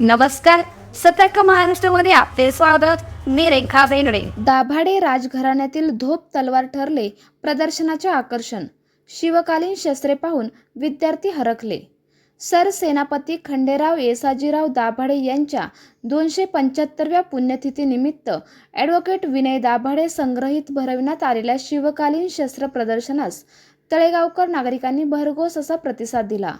नमस्कार. सतर्क महाराष्ट्रामध्ये आपले स्वागत. मी रेखा बेंगडे दाभाडे राजघराण्यातील धोप तलवार ठरले प्रदर्शनाचे आकर्षण. शिवकालीन शस्त्रे पाहून विद्यार्थी हरकले सरसेनापती खंडेराव येसाजीराव दाभाडे यांच्या दोनशे पंच्याहत्तरव्या पुण्यतिथीनिमित्त ॲडव्होकेट विनय दाभाडे संग्रहित भरविण्यात आलेल्या शिवकालीन शस्त्र प्रदर्शनास तळेगावकर नागरिकांनी भरघोस असा प्रतिसाद दिला.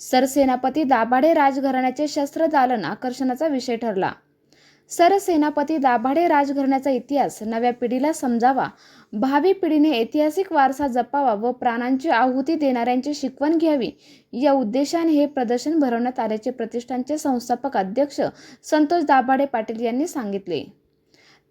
सरसेनापती दाभाडे राजघराण्याचे शस्त्रदालन आकर्षणाचा विषय ठरला. सरसेनापती दाभाडे राजघराण्याचा इतिहास नव्या पिढीला समजावा भावी पिढीने ऐतिहासिक वारसा जपावा व प्राणांची आहुती देणाऱ्यांची शिकवण घ्यावी या उद्देशाने हे प्रदर्शन भरवण्यात आल्याचे प्रतिष्ठानचे संस्थापक अध्यक्ष संतोष दाभाडे पाटील यांनी सांगितले.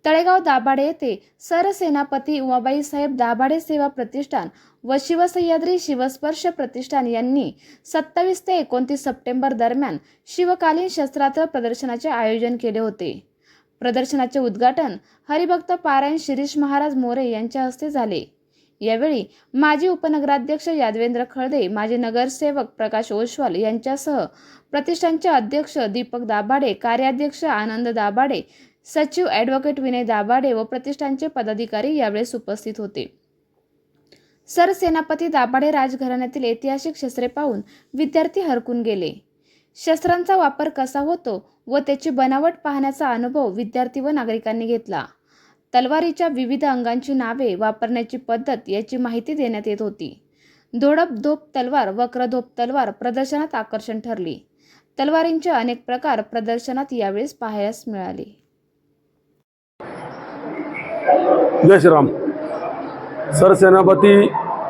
तळेगाव दाभाडे येथे सरसेनापती उमाबाई साहेब दाभाडे सेवा प्रतिष्ठान व शिवसह्याद्री शिवस्पर्श प्रतिष्ठान यांनी सत्तावीस ते एकोणतीस सप्टेंबर दरम्यान शिवकालीन शस्त्रास्त्र प्रदर्शनाचे आयोजन केले होते. प्रदर्शनाचे उद्घाटन हरिभक्त पारायण शिरीष महाराज मोरे यांच्या हस्ते झाले. यावेळी माजी उपनगराध्यक्ष यादवेंद्र खळदे माजी नगरसेवक प्रकाश ओशवाल यांच्यासह प्रतिष्ठानचे अध्यक्ष दीपक दाभाडे कार्याध्यक्ष आनंद दाभाडे सचिव ॲडव्होकेट विनय दाभाडे व प्रतिष्ठानचे पदाधिकारी यावेळेस उपस्थित होते. सरसेनापती दाभाडे राजघराण्यातील ऐतिहासिक शस्त्रे पाहून विद्यार्थी हरकून गेले. शस्त्रांचा वापर कसा होतो व त्याची बनावट पाहण्याचा अनुभव विद्यार्थी व नागरिकांनी घेतला. तलवारीच्या विविध अंगांची नावे वापरण्याची पद्धत याची माहिती देण्यात येत होती. धोडप धोप तलवार वक्रधोप तलवार प्रदर्शनात आकर्षण ठरली. तलवारींचे अनेक प्रकार प्रदर्शनात यावेळेस पाहायला मिळाले. जय श्रीराम. सरसेनापती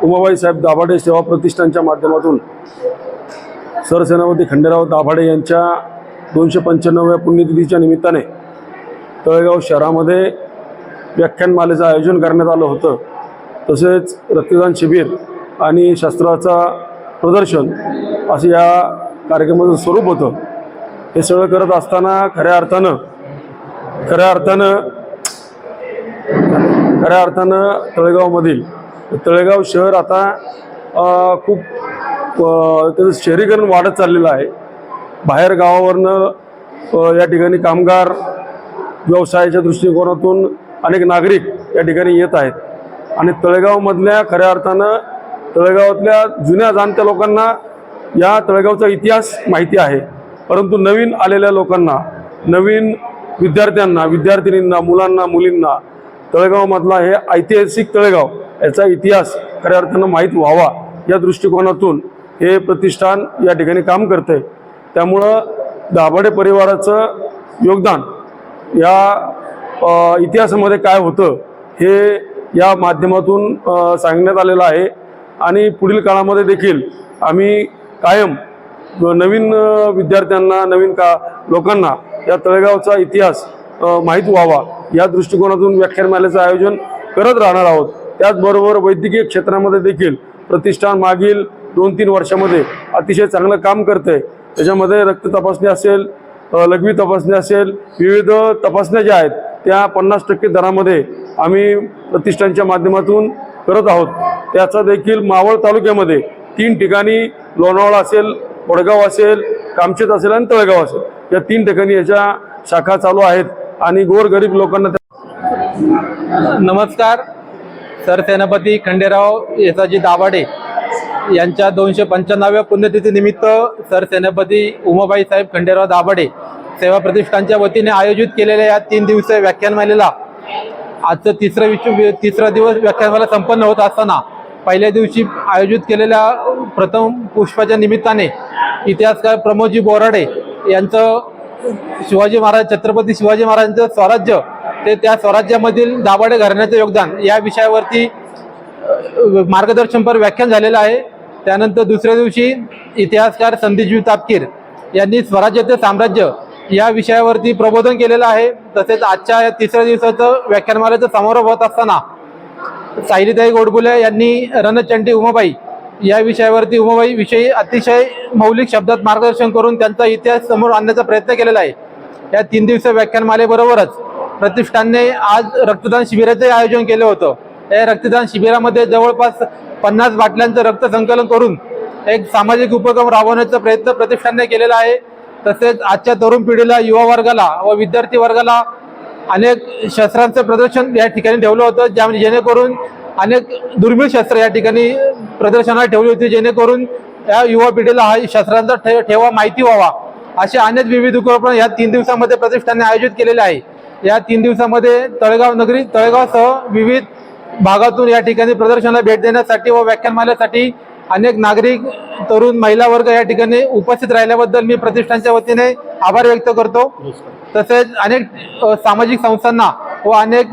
उमाबाई साहेब दाभाडे सेवा प्रतिष्ठानच्या माध्यमातून सरसेनापती खंडेराव दाभाडे यांच्या दोनशे पंच्याण्णव्या पुण्यतिथीच्या निमित्ताने तळेगाव शहरामध्ये व्याख्यानमालेचं आयोजन करण्यात आलं होतं. तसेच रक्तदान शिबिर आणि शास्त्राचा प्रदर्शन असं या कार्यक्रमाचं स्वरूप होतं. हे सगळं करत असताना खऱ्या अर्थानं खऱ्या अर्थानं खऱ्या अर्थानं तळेगावमधील तळेगाव शहर आता खूप त्याचं शहरीकरण वाढत चाललेलं आहे. बाहेर गावावरनं या ठिकाणी कामगार व्यवसायाच्या दृष्टिकोनातून अनेक नागरिक या ठिकाणी येत आहेत. आणि तळेगावमधल्या खऱ्या अर्थानं तळेगावातल्या जुन्या जाणत्या लोकांना या तळेगावचा इतिहास माहिती आहे. परंतु नवीन आलेल्या लोकांना नवीन विद्यार्थ्यांना विद्यार्थिनींना मुलांना मुलींना तळेगावमधला हे ऐतिहासिक तळेगाव याचा इतिहास खऱ्या अर्थानं माहीत व्हावा या दृष्टिकोनातून हे प्रतिष्ठान या ठिकाणी काम करते त्यामुळं दाभाडे परिवाराचं योगदान या इतिहासामध्ये काय होतं हे या माध्यमातून सांगण्यात आलेलं आहे. आणि पुढील काळामध्ये देखील आम्ही कायम नवीन विद्यार्थ्यांना नवीन का लोकांना या तळेगावचा इतिहास माहीत व्हावा. या दृष्टिकोनातून व्याख्यानमालेचं आयोजन करत राहणार आहोत. त्याचबरोबर वैद्यकीय क्षेत्रामध्ये देखील प्रतिष्ठान मागील दोन तीन वर्षामध्ये अतिशय चांगलं काम करते त्याच्यामध्ये रक्त तपासणी असेल लघवी तपासणी असेल विविध तपासण्या ज्या आहेत त्या पन्नास टक्के दरामध्ये आम्ही प्रतिष्ठानच्या माध्यमातून करत आहोत. त्याचा देखील मावळ तालुक्यामध्ये तीन ठिकाणी लोणावळा असेल वडगाव असेल कामशेत असेल आणि तळगाव असेल. या तीन ठिकाणी याच्या शाखा चालू आहेत. आणि गोरगरीब लोकांना नमस्कार सरसेनापती खंडेराव येसाजी दाभाडे यांच्या दोनशे पंच्याण्णव्या पुण्यतिथीनिमित्त सरसेनापती उमाबाई साहेब खंडेराव दाभाडे सेवा प्रतिष्ठानच्या वतीने आयोजित केलेल्या या तीन दिवसीय व्याख्यानमालेला आजचं तिसरं विश्व तिसरा दिवस व्याख्यानमाला संपन्न होत असताना पहिल्या दिवशी आयोजित केलेल्या प्रथम पुष्पाच्या निमित्ताने इतिहासकार प्रमोदजी बोराडे यांचं शिवाजी महाराज छत्रपती शिवाजी महाराजांचं स्वराज्य ते त्या स्वराज्यामधील दाभाडे घराण्याचं योगदान या विषयावरती मार्गदर्शनपर व्याख्यान झालेलं आहे. त्यानंतर दुसऱ्या दिवशी इतिहासकार संदीपजी तापकीर यांनी स्वराज्य ते साम्राज्य या विषयावरती प्रबोधन केलेलं आहे. तसेच आजच्या या तिसऱ्या दिवसाचं व्याख्यानमालाचं समारोप होत असताना साहिलीताई गोडबुले यांनी रणचंडी उमाबाई या विषयावरती उमाबाई विषयी अतिशय मौलिक शब्दात मार्गदर्शन करून त्यांचा इतिहास समोर आणण्याचा प्रयत्न केलेला आहे. या तीन दिवसीय व्याख्यानमालेबरोबरच प्रतिष्ठानने आज रक्तदान शिबिराचे आयोजन केलं होतं. या रक्तदान शिबिरामध्ये जवळपास पन्नास बाटल्यांचं रक्त संकलन करून एक सामाजिक उपक्रम राबवण्याचा प्रयत्न प्रतिष्ठानने केलेला आहे. तसेच आजच्या तरुण पिढीला युवा वर्गाला व विद्यार्थी वर्गाला अनेक शस्त्रांचं प्रदर्शन या ठिकाणी ठेवलं होतं. ज्या जेणेकरून अनेक दुर्मिळ शस्त्र या ठिकाणी प्रदर्शनात ठेवली होती. जेणेकरून या युवा पिढीला हा शस्त्रांचा ठे ठेवा माहिती व्हावा. असे अनेक विविध उपक्रम या तीन दिवसामध्ये प्रतिष्ठानने आयोजित केलेले आहे. या तीन दिवसामध्ये तळेगाव नगरी तळेगावसह विविध भागातून या ठिकाणी प्रदर्शनाला भेट देण्यासाठी व व्याख्यानमालेसाठी अनेक नागरिक तरुण महिला वर्ग या ठिकाणी उपस्थित राहिल्याबद्दल मी प्रतिष्ठानच्या वतीने आभार व्यक्त करतो. तसेच अनेक सामाजिक संस्थांना व अनेक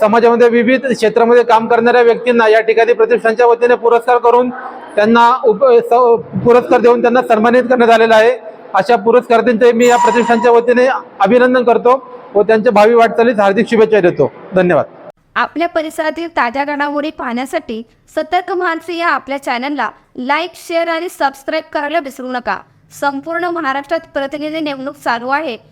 समाजामध्ये विविध क्षेत्रामध्ये काम करणाऱ्या व्यक्तींना या ठिकाणी प्रतिष्ठानच्या वतीने पुरस्कार करून त्यांना उप स- पुरस्कार देऊन त्यांना सन्मानित करण्यात आलेला आहे. अशा पुरस्कारांचे मी या प्रतिष्ठानच्या वतीने अभिनंदन करतो व त्यांच्या भावी वाटचालीस हार्दिक शुभेच्छा देतो. धन्यवाद. आपल्या परिसरातील ताज्या घडामोडी पाहण्यासाठी सतर्क मानसी या आपल्या चॅनलला लाईक शेअर आणि सबस्क्राईब करायला विसरू नका. संपूर्ण महाराष्ट्रात प्रतिनिधी नेमणूक चालू आहे.